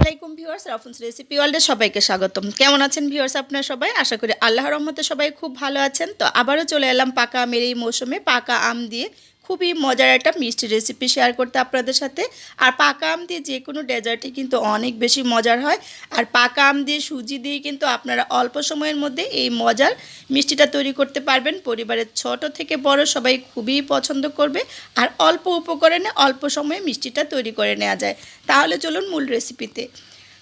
আলাইকুম viewers রাফুন্স recipe ওয়ার্ল্ডে সবাইকে স্বাগতম। কেমন আছেন ভিউয়ার্স আপনার সবাই? আশা করি আল্লাহর রহমতে সবাই খুব ভালো আছেন। তো আবারও চলে এলাম পাকা আমের এই মৌসুমে পাকা আম দিয়ে খুবই মজার একটা মিষ্টি রেসিপি শেয়ার করতে আপনাদের সাথে। আর পাকা আম দিয়ে যে কোনো ডেজার্টই কিন্তু অনেক বেশি মজার হয়। আর পাকা আম দিয়ে সুজি দিয়ে কিন্তু আপনারা অল্প সময়ের মধ্যে এই মজার মিষ্টিটা তৈরি করতে পারবেন। পরিবারের ছোট থেকে বড় সবাই খুবই পছন্দ করবে। আর অল্প উপকরণে অল্প সময়ে মিষ্টিটা তৈরি করে নেওয়া যায়। তাহলে চলুন মূল রেসিপিতে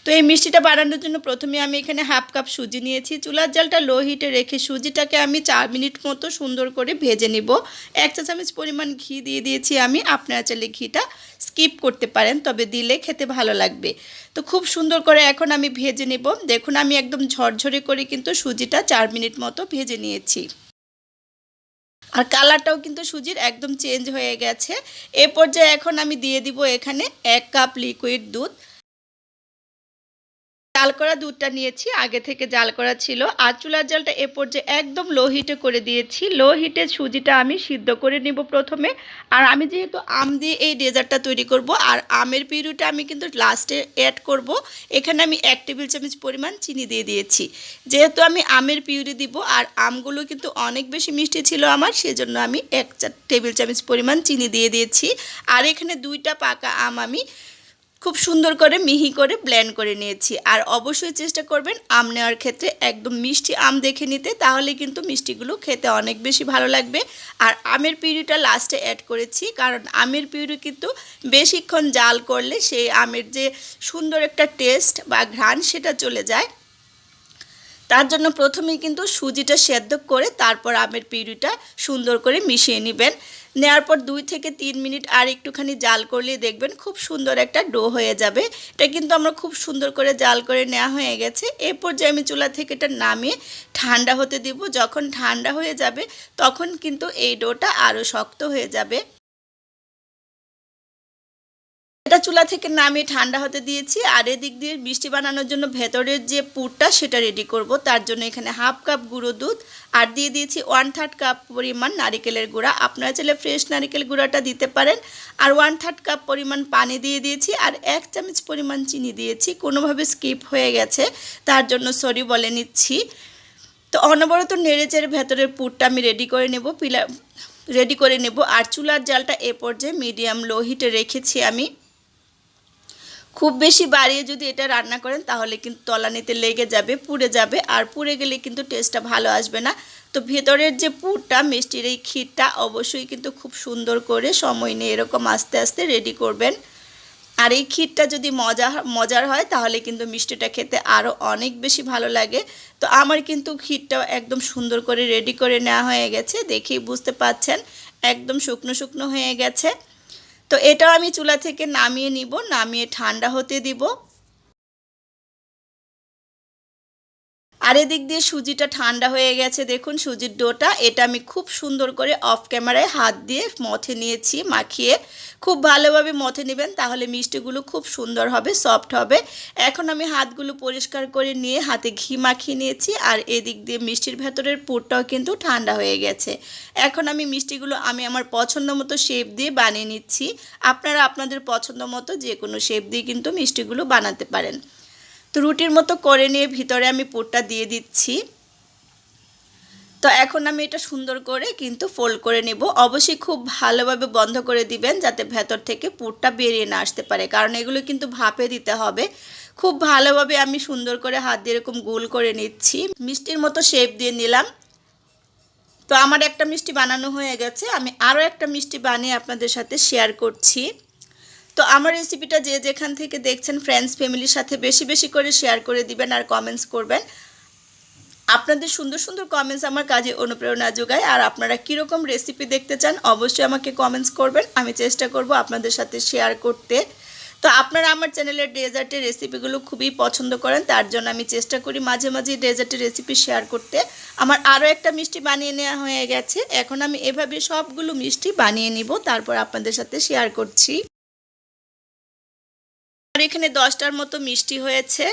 তো এই মিষ্টিটা বানানোর জন্য প্রথমে আমি এখানে হাফ কাপ সুজি নিয়েছি। চুলার জালটা লো হিটে রেখে সুজিটাকে আমি চার মিনিট মতো সুন্দর করে ভেজে নিব। এক চা চামচ পরিমাণ ঘি দিয়ে দিয়েছি আমি। আপনারা চাইলে ঘিটা স্কিপ করতে পারেন, তবে দিলে খেতে ভালো লাগবে। তো খুব সুন্দর করে এখন আমি ভেজে নেব। দেখুন, আমি একদম ঝরঝরে করে কিন্তু সুজিটা চার মিনিট মতো ভেজে নিয়েছি। আর কালারটাও কিন্তু সুজির একদম চেঞ্জ হয়ে গেছে। এ পর্যায়ে এখন আমি দিয়ে দিব এখানে এক কাপ লিকুইড দুধ। জাল করা দুধটা নিয়েছি, আগে থেকে জাল করা ছিল। আর চুলার জালটা এ পর্যায়ে একদম লো হিটে করে দিয়েছি। লো হিটে সুজিটা আমি সিদ্ধ করে নিব প্রথমে। আর আমি যেহেতু আম দিয়ে এই ডেজার্টটা তৈরি করব, আর আমের পিউরিটা আমি কিন্তু লাস্টে অ্যাড করব, এখানে আমি এক টেবিল চামচ পরিমাণ চিনি দিয়ে দিয়েছি। যেহেতু আমি আমের পিউরি দিব, আর আমগুলো কিন্তু অনেক বেশি মিষ্টি ছিল আমার, সেজন্য আমি এক টেবিল চামচ পরিমাণ চিনি দিয়ে দিয়েছি। আর এখানে দুইটা পাকা আম আমি খুব সুন্দর করে মিহি করে ব্লেন্ড করে নিয়েছি। আর অবশ্যই চেষ্টা করবেন আম নেওয়ার ক্ষেত্রে একদম মিষ্টি আম দেখে নিতে, তাহলে কিন্তু মিষ্টিগুলো খেতে অনেক বেশি ভালো লাগবে। আর আমের পিউরিটা লাস্টে অ্যাড করেছি, কারণ আমের পিউরি কিন্তু বেশিক্ষণ জাল করলে সেই আমের যে সুন্দর একটা টেস্ট বা ঘ্রাণ সেটা চলে যায়। তার জন্য প্রথমেই কিন্তু সুজিটা সেদ্ধ করে তারপর আমের পিউরিটা সুন্দর করে মিশিয়ে নেবেন। নেওয়ার পর দুই থেকে তিন মিনিট আর একটুখানি জাল করলে দেখবেন খুব সুন্দর একটা ডো হয়ে যাবে। এটা কিন্তু আমরা খুব সুন্দর করে জাল করে নেওয়া হয়ে গেছে। এ পর্যায়ে আমি চুলা থেকে এটা নামিয়ে ঠান্ডা হতে দিব। যখন ঠান্ডা হয়ে যাবে তখন কিন্তু এই ডোটা আরও শক্ত হয়ে যাবে। চুলা থেকে নামিয়ে ঠান্ডা হতে দিয়েছি। আর এদিক দিয়ে মিষ্টি বানানোর জন্য ভেতরের যে পুরটা, সেটা রেডি করব। তার জন্য এখানে হাফ কাপ গুঁড়ো দুধ। আর দিয়ে দিয়েছি ওয়ান থার্ড কাপ পরিমাণ নারিকেলের গুঁড়া। আপনারা চাইলে ফ্রেশ নারিকেল গুঁড়াটা দিতে পারেন। আর ওয়ান থার্ড কাপ পরিমাণ পানি দিয়ে দিয়েছি। আর এক চামচ পরিমাণ চিনি দিয়েছি। কোনোভাবে স্কিপ হয়ে গেছে। তার জন্য সরি বলে নিচ্ছি। তো অনবরত নেড়েচের ভেতরের পুরটা আমি রেডি করে নেব। পিলা রেডি করে নেব। আর চুলার জালটা এ পর্যায়ে মিডিয়াম লো হিটে রেখেছি আমি। খুব বেশি বাড়িয়ে যদি এটা রান্না করেন, তাহলে কিন্তু তলানিতে লেগে যাবে, পুড়ে যাবে। আর পুড়ে গেলে কিন্তু টেস্টটা ভালো আসবে না। তো ভেতরের যে পুরটা, মিষ্টির এই ক্ষীরটা অবশ্যই কিন্তু খুব সুন্দর করে সময় নিয়ে এরকম আস্তে আস্তে রেডি করবেন। আর এই ক্ষীরটা যদি মজা, মজার হয়, তাহলে কিন্তু মিষ্টিটা খেতে আরও অনেক বেশি ভালো লাগে। তো আমার কিন্তু ক্ষীরটাও একদম সুন্দর করে রেডি করে নেওয়া হয়ে গেছে, দেখেই বুঝতে পাচ্ছেন একদম শুকনো শুকনো হয়ে গেছে। তো এটাও আমি চুলা থেকে নামিয়ে নিব নামিয়ে ঠান্ডা হতে দিব। আর এদিক দিয়ে সুজিটা ঠান্ডা হয়ে গেছে। দেখুন সুজির ডোটা। এটা আমি খুব সুন্দর করে অফ ক্যামেরায় হাত দিয়ে মথে নিয়েছি, মাখিয়ে। খুব ভালোভাবে মথে নেবেন, তাহলে মিষ্টিগুলো খুব সুন্দর হবে সফট হবে। এখন আমি হাতগুলো পরিষ্কার করে নিয়ে হাতে ঘি মাখিয়ে নিয়েছি, আর এদিক দিয়ে মিষ্টির ভেতরের পুরটাও কিন্তু ঠান্ডা হয়ে গেছে। এখন আমি মিষ্টিগুলো আমি আমার পছন্দ মতো শেপ দিয়ে বানিয়ে নিচ্ছি। আপনারা আপনাদের পছন্দ মতো যে কোনো শেপ দিয়ে কিন্তু মিষ্টিগুলো বানাতে পারেন। তো রুটির মতো করে নিয়ে ভিতরে আমি পুরটা দিয়ে দিচ্ছি। তো এখন আমি এটা সুন্দর করে কিন্তু ফোল্ড করে নেব। অবশ্যই খুব ভালোভাবে বন্ধ করে দিবেন যাতে ভেতর থেকে পুরটা বেরিয়ে না আসতে পারে, কারণ এগুলো কিন্তু ভাপে দিতে হবে। খুব ভালোভাবে আমি সুন্দর করে হাত দিয়ে এরকম গোল করে নিচ্ছি। মিষ্টির মতো শেপ দিয়ে নিলাম। তো আমার একটা মিষ্টি বানানো হয়ে গেছে। আমি আরও একটা মিষ্টি বানিয়ে আপনাদের সাথে শেয়ার করছি। তো আমার রেসিপিটা যে যেখান থেকে দেখছেন ফ্রেন্ডস ফ্যামিলির সাথে বেশি বেশি করে শেয়ার করে দিবেন আর কমেন্টস করবেন। আপনাদের সুন্দর সুন্দর কমেন্টস আমার কাজে অনুপ্রেরণা যোগায়। আর আপনারা কীরকম রেসিপি দেখতে চান, অবশ্যই আমাকে কমেন্টস করবেন। আমি চেষ্টা করব আপনাদের সাথে শেয়ার করতে। তো আপনারা আমার চ্যানেলের ডেজার্টের রেসিপিগুলো খুবই পছন্দ করেন, তার জন্য আমি চেষ্টা করি মাঝে মাঝে ডেজার্টের রেসিপি শেয়ার করতে। আমার আরও একটা মিষ্টি বানিয়ে নেওয়া হয়ে গেছে। এখন আমি এভাবে সবগুলো মিষ্টি বানিয়ে নিব, তারপর আপনাদের সাথে শেয়ার করছি। আর এখানে দশটার মতো মিষ্টি হয়েছে।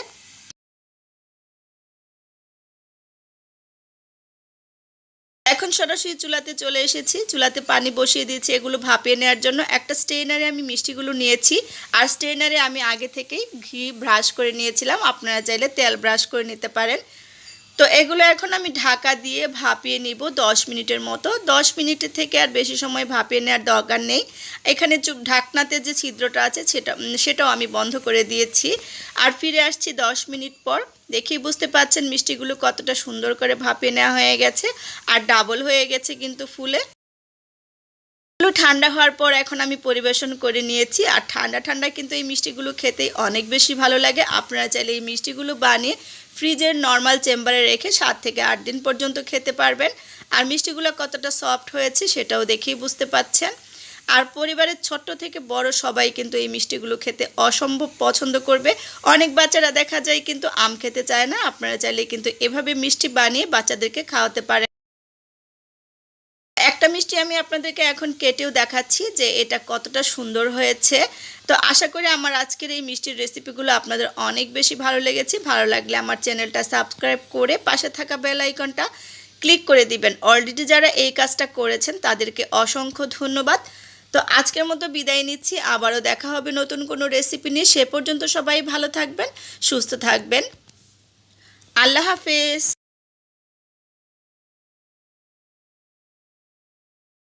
এখন সরাসরি চুলাতে চলে এসেছি। চুলাতে পানি বসিয়ে দিয়েছি এগুলো ভাপিয়ে নেওয়ার জন্য। একটা স্টেনারে আমি মিষ্টিগুলো নিয়েছি। আর স্টেনারে আমি আগে থেকেই ঘি ব্রাশ করে নিয়েছিলাম। আপনারা চাইলে তেল ব্রাশ করে নিতে পারেন। তো এগুলো এখন আমি ঢাকা দিয়ে ভাপিয়ে নিব দশ মিনিটের মতো। দশ মিনিটের থেকে আর বেশি সময় ভাপিয়ে নেওয়ার দরকার নেই। এখানে ঢাকনাতে যে ছিদ্রটা আছে সেটা, সেটাও আমি বন্ধ করে দিয়েছি। আর ফিরে আসছি দশ মিনিট পর। দেখি বুঝতে পাচ্ছেন মিষ্টিগুলো কতটা সুন্দর করে ভাপিয়ে নেওয়া হয়ে গেছে। আর ডাবল হয়ে গেছে কিন্তু ফুলে। ঠান্ডা হওয়ার পর এখন আমি পরিবেশন করে নিয়েছি। আর ঠান্ডা ঠান্ডা কিন্তু এই মিষ্টিগুলো খেতেই অনেক বেশি ভালো লাগে। আপনারা চাইলে এই মিষ্টিগুলো বানিয়ে ফ্রিজের নর্মাল চেম্বারে রেখে সাত থেকে আট দিন পর্যন্ত খেতে পারবেন। আর মিষ্টিগুলো কতটা সফট হয়েছে সেটাও দেখেই বুঝতে পাচ্ছেন। আর পরিবারের ছোট্ট থেকে বড় সবাই কিন্তু এই মিষ্টিগুলো খেতে অসম্ভব পছন্দ করবে। অনেক বাচ্চারা দেখা যায় কিন্তু আম খেতে চায় না। আপনারা চাইলে কিন্তু এভাবে মিষ্টি বানিয়ে বাচ্চাদেরকে খাওয়াতে পারেন। একটা আমি আপনাদেরকে এখন কেটেও দেখাচ্ছি যে এটা কতটা সুন্দর হয়েছে। তো আশা করি আমার আজকের এই মিষ্টির রেসিপিগুলো আপনাদের অনেক বেশি ভালো লেগেছে। ভালো লাগলে আমার চ্যানেলটা সাবস্ক্রাইব করে পাশে থাকা বেল আইকনটা ক্লিক করে দিবেন। অলরেডি যারা এই কাজটা করেছেন, তাদেরকে অসংখ্য ধন্যবাদ। তো আজকের মতো বিদায় নিচ্ছি। আবারও দেখা হবে নতুন কোনো রেসিপি নিয়ে। সে পর্যন্ত সবাই ভালো থাকবেন, সুস্থ থাকবেন। আল্লাহ হাফেজ।